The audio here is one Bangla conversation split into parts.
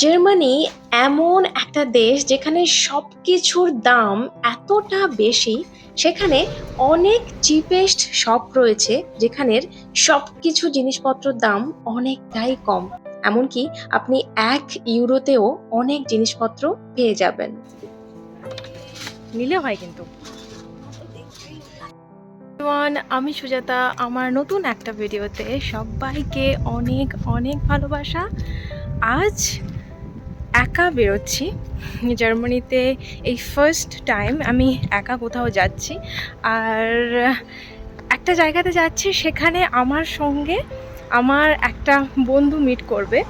জার্মানি এমন একটা দেশ যেখানে সব কিছুর দাম এতটা বেশি, সেখানে অনেক চিপেস্ট শপ রয়েছে, যেখানের সব কিছু জিনিসপত্রের দাম অনেকটাই কম। এমনকি আপনি এক ইউরোতেও অনেক জিনিসপত্র পেয়ে যাবেন। নিলে হয় কিন্তু। আমি সুজাতা। আমার নতুন একটা ভিডিওতে সবাইকে অনেক অনেক ভালোবাসা। আজ একা বেরোচ্ছি। জার্মানিতে এই ফার্স্ট টাইম আমি একা কোথাও যাচ্ছি। আর একটা জায়গাতে যাচ্ছি, সেখানে আমার সঙ্গে আমার একটা বন্ধু মিট করবে।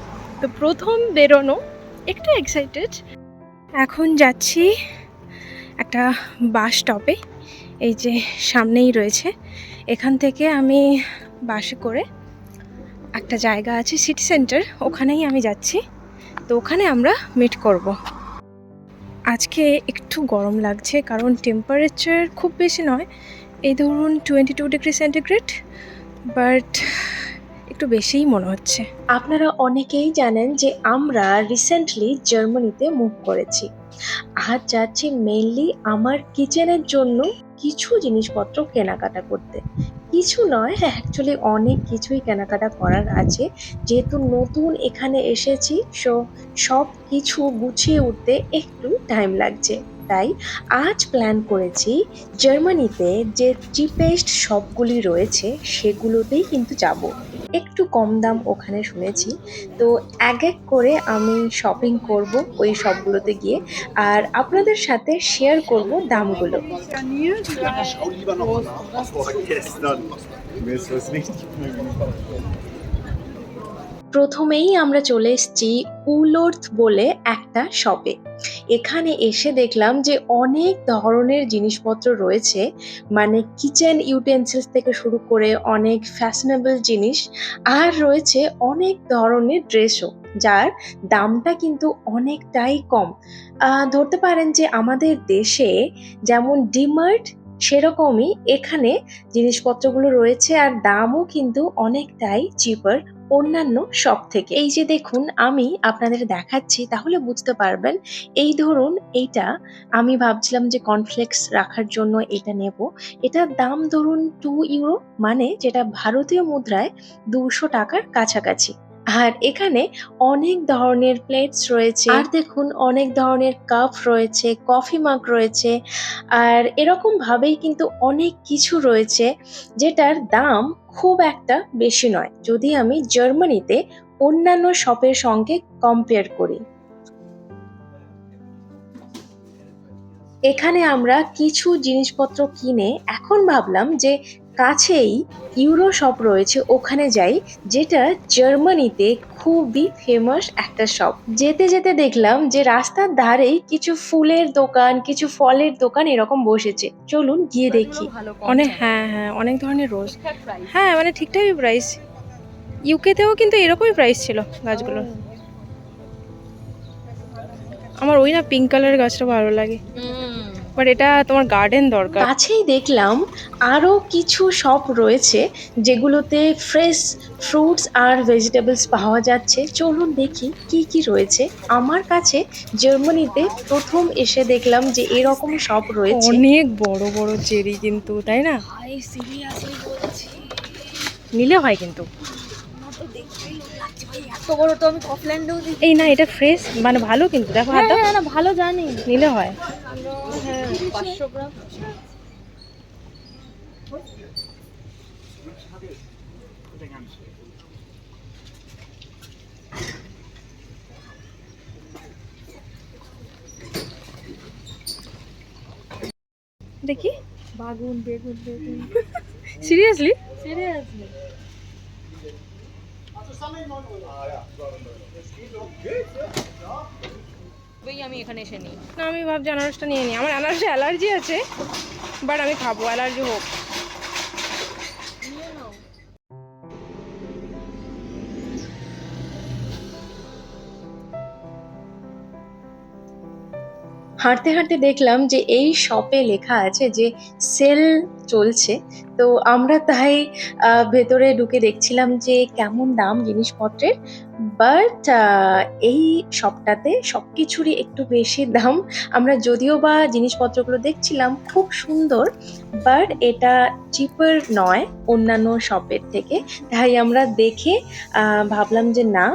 তো প্রথম বেরোনো একটু এক্সাইটেড এখন যাচ্ছি একটা বাস স্টপে এই যে সামনেই রয়েছে। এখান থেকে আমি বাসে করে একটা জায়গা আছে সিটি সেন্টার ওখানেই আমি যাচ্ছি। তো ওখানে আমরা মিট করব। আজকে একটু গরম লাগছে কারণ টেম্পারেচার খুব বেশি নয়। এই ধরুন twenty two degree centigrade but একটু বেশিই মনে হচ্ছে। আপনারা অনেকেই জানেন যে আমরা রিসেন্টলি জার্মানিতে মুভ করেছি। আর যাচ্ছি মেনলি আমার কিচেনের জন্য কিছু জিনিসপত্র কেনাকাটা করতে। কিছু নয় হ্যাঁ অ্যাকচুয়ালি অনেক কিছুই কেনাকাটা করার আছে। যেহেতু নতুন এখানে এসেছি সো সব কিছু গুছিয়ে উঠতে একটু টাইম লাগছে। তাই আজ প্ল্যান করেছি জার্মানিতে যে চিপেস্ট শপগুলি রয়েছে সেগুলোতেই কিন্তু যাব। একটু কম দাম ওখানে শুনেছি। তো এক এক করে আমি শপিং করব ওই শপগুলোতে গিয়ে। আর আপনাদের সাথে শেয়ার করব দামগুলো। প্রথমেই আমরা চলে এসেছি উলোর্থ বলে একটা শপে এখানে এসে দেখলাম যে অনেক ধরনের জিনিসপত্র রয়েছে মানে কিচেন ইউটেন্সিলস থেকে শুরু করে অনেক ফ্যাশনেবল জিনিস, আর রয়েছে অনেক ধরনের ড্রেসও যার দামটা কিন্তু অনেকটাই কম। ধরতে পারেন যে আমাদের দেশে যেমন ডিমার্ট সেরকমই এখানে জিনিসপত্রগুলো রয়েছে, আর দামও কিন্তু অনেকটাই চিপার অন্যান্য শপ থেকে। এই যে দেখুন, আমি আপনাদের দেখাচ্ছি, তাহলে বুঝতে পারবেন, এই ধরুন এইটা আমি ভাবছিলাম যে কনফ্লেক্স রাখার জন্য এটা নেব। এটার দাম ধরুন টু ইউরো মানে যেটা ভারতীয় মুদ্রায় দুশো টাকার কাছাকাছি। আর এখানে অনেক ধরনের প্লেটস রয়েছে। আর দেখুন, অনেক ধরনের কাপ রয়েছে কফি মাগ রয়েছে, আর এরকম ভাবেই কিন্তু অনেক কিছু রয়েছে, যেটার দাম খুব একটা বেশি নয়। যদি আমি জার্মানিতে অন্যান্য শপের সঙ্গে কম্পেয়ার করি। এখানে আমরা কিছু জিনিসপত্র কিনে এখন ভাবলাম যে কাছেই ইউরো শপ রয়েছে ওখানে যাই যেটা জার্মানিতে খুবই ফেমাস একটা শপ যেতে যেতে দেখলাম যে রাস্তার ধারেই কিছু ফুলের দোকান কিছু ফলের দোকান এরকম বসেছে। চলুন গিয়ে দেখি। অনেক হ্যাঁ হ্যাঁ অনেক ধরনের রোজ হ্যাঁ মানে ঠিকঠাকই প্রাইস ইউকেতেও কিন্তু এরকমই প্রাইস ছিল গাছগুলো। আমার ওই না পিঙ্ক কালারের গাছটা ভালো লাগে। বাট এটা তোমার গার্ডেন দরকার। কাছেই দেখলাম আরও কিছু শপ রয়েছে যেগুলোতে ফ্রেশ ফ্রুটস আর ভেজিটেবলস পাওয়া যাচ্ছে। চলুন দেখি কি কি রয়েছে। আমার কাছে জার্মানিতে প্রথম এসে দেখলাম যে এরকম শপ রয়েছে। অনেক বড় বড় চেরি কিন্তু তাই না? নিলে হয় কিন্তু। এত বড় তো আমি এই না এটা ফ্রেশ মানে ভালো কিন্তু। দেখো হাতটা হ্যাঁ ভালো জানি। নিলে হয়। হ্যাঁ পাঁচশো গ্রাম। দেখি বাগুন বেগুন বেগুন। সিরিয়াসলি? সিরিয়াসলি। আমি এখানে এসে নিই। না আমি ভাবছি আনারসটা নিয়ে নিই। আমার আনারসে অ্যালার্জি আছে বাট আমি খাব অ্যালার্জি হোক। হাঁটতে হাঁটতে দেখলাম যে এই শপে লেখা আছে যে সেল চলছে। তো আমরা তাই ভেতরে ঢুকে দেখছিলাম যে কেমন দাম জিনিসপত্রের, বাট এই শপটাতে সব কিছুরই একটু বেশি দাম। আমরা যদিও বা জিনিসপত্রগুলো দেখছিলাম খুব সুন্দর, বাট এটা চিপার নয় অন্যান্য শপের থেকে। তাই আমরা দেখে ভাবলাম যে না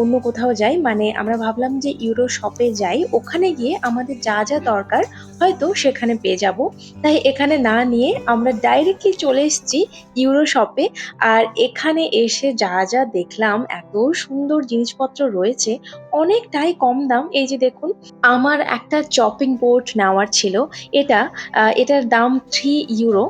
অন্য কোথাও যাই। মানে আমরা ভাবলাম যে ইউরো শপে যাই, ওখানে গিয়ে আমাদের যা যা দরকার হয়তো সেখানে পেয়ে যাব। তাই এখানে না নিয়ে আমরা ডাইরেক্টলি চলে এসেছি ইউরো শপে আর এখানে এসে যা যা দেখলাম, এত সুন্দর জিনিসপত্র রয়েছে, অনেকটাই কম দাম। এই যে দেখুন, আমার একটা চপিং বোর্ড নেওয়ার ছিল। এটা এটার দাম থ্রি ইউরো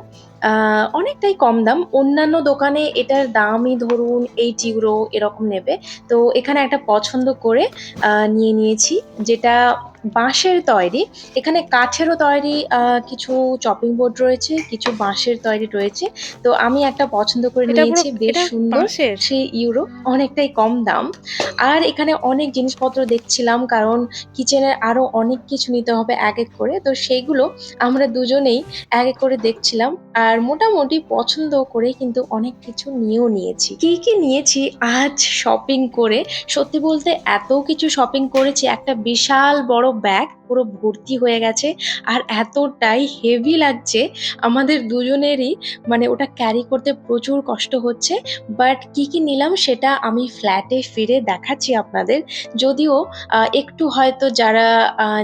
অনেকটাই কম দাম। অন্যান্য দোকানে এটার দামই ধরুন এইট ইউরো এরকম নেবে। তো এখানে একটা পছন্দ করে নিয়ে নিয়েছি, যেটা বাঁশের তৈরি। এখানে কাঠেরও তৈরি কিছু চপিং বোর্ড রয়েছে কিছু বাঁশের তৈরি রয়েছে। তো আমি একটা পছন্দ করে নিয়েছি বেশ সুন্দর। থ্রি ইউরো অনেকটাই কম দাম। আর এখানে অনেক জিনিসপত্র দেখছিলাম কারণ কিচেনের আরও অনেক কিছু নিতে হবে এক এক করে। তো সেইগুলো আমরা দুজনেই এক এক করে দেখছিলাম। আর মোটামুটি পছন্দ করে কিন্তু অনেক কিছু নিয়েও নিয়েছি। কি কি নিয়েছি আজ শপিং করে? সত্যি বলতে এত কিছু শপিং করেছি একটা বিশাল বড় ব্যাগ পুরো ভর্তি হয়ে গেছে আর এতটাই হেভি লাগছে আমাদের দুজনেরই মানে ওটা ক্যারি করতে প্রচুর কষ্ট হচ্ছে বাট কি কি নিলাম সেটা আমি ফ্ল্যাটে ফিরে দেখাচ্ছি আপনাদের যদিও একটু হয়তো যারা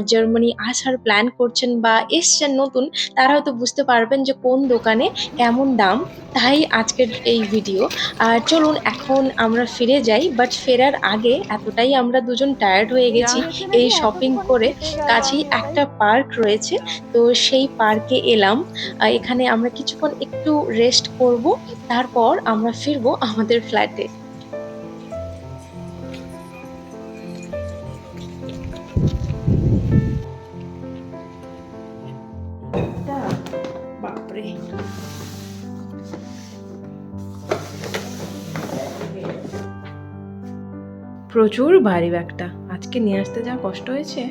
জার্মানি আসার প্ল্যান করছেন বা এসছেন নতুন তারা হয়তো বুঝতে পারবেন যে কোন দোকানে কেমন দাম তাই আজকের এই ভিডিও আর চলুন এখন আমরা ফিরে যাই বাট ফেরার আগে এতটাই আমরা দুজন টায়ার্ড হয়ে গেছি এই শপিং করে কাছেই একটা পার্ক রয়েছে। তো সেই পার্কে এলাম। এখানে আমরা কিছুক্ষণ একটু রেস্ট করব তারপর আমরা ফিরবো আমাদের ফ্ল্যাটে প্রচুর ভারী ব্যাগটা আজকে নিয়ে আসতে যা কষ্ট হয়েছে।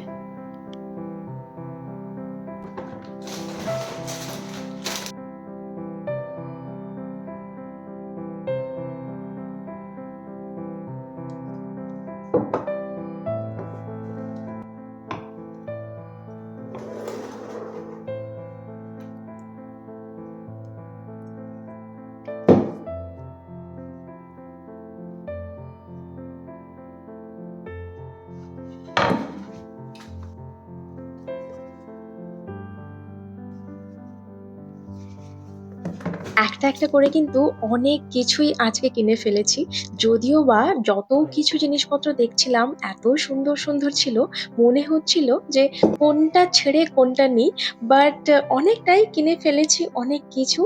একটা একটা করে কিন্তু অনেক কিছুই আজকে কিনে ফেলেছি। যদিও বা যত কিছু জিনিসপত্র দেখছিলাম এত সুন্দর সুন্দর ছিল, মনে হচ্ছিল যে কোনটা ছেড়ে কোনটা নিই বাট অনেকটাই কিনে ফেলেছি অনেক কিছু।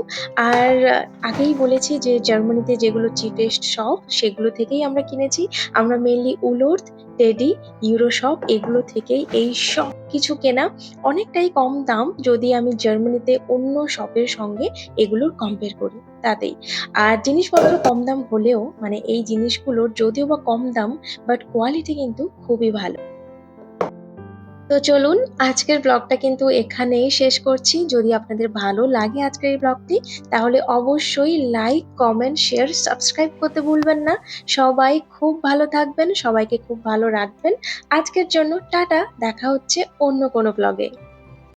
আর আগেই বলেছি যে জার্মানিতে যেগুলো চিপেস্ট শপ সেগুলো থেকেই আমরা কিনেছি। আমরা mainly Woolworth Tedi euro shop এগুলো থেকেই এই সব কিছু কেনা অনেকটাই কম দাম যদি আমি জার্মানিতে অন্য শপের সঙ্গে এগুলোর কম্পেয়ার করি তাতেই। আর জিনিসপত্র কম দাম হলেও মানে এই জিনিসগুলোর যদিও বা কম দাম বাট কোয়ালিটি কিন্তু খুবই ভালো। তো চলুন আজকের ব্লগটা কিন্তু এখানেই শেষ করছি। যদি আপনাদের ভালো লাগে আজকের এই ব্লগটি, তাহলে অবশ্যই লাইক, কমেন্ট, শেয়ার, সাবস্ক্রাইব করতে ভুলবেন না। সবাই খুব ভালো থাকবেন, সবাইকে খুব ভালো রাখবেন। আজকের জন্য টাটা, দেখা হচ্ছে অন্য কোনো ব্লগে।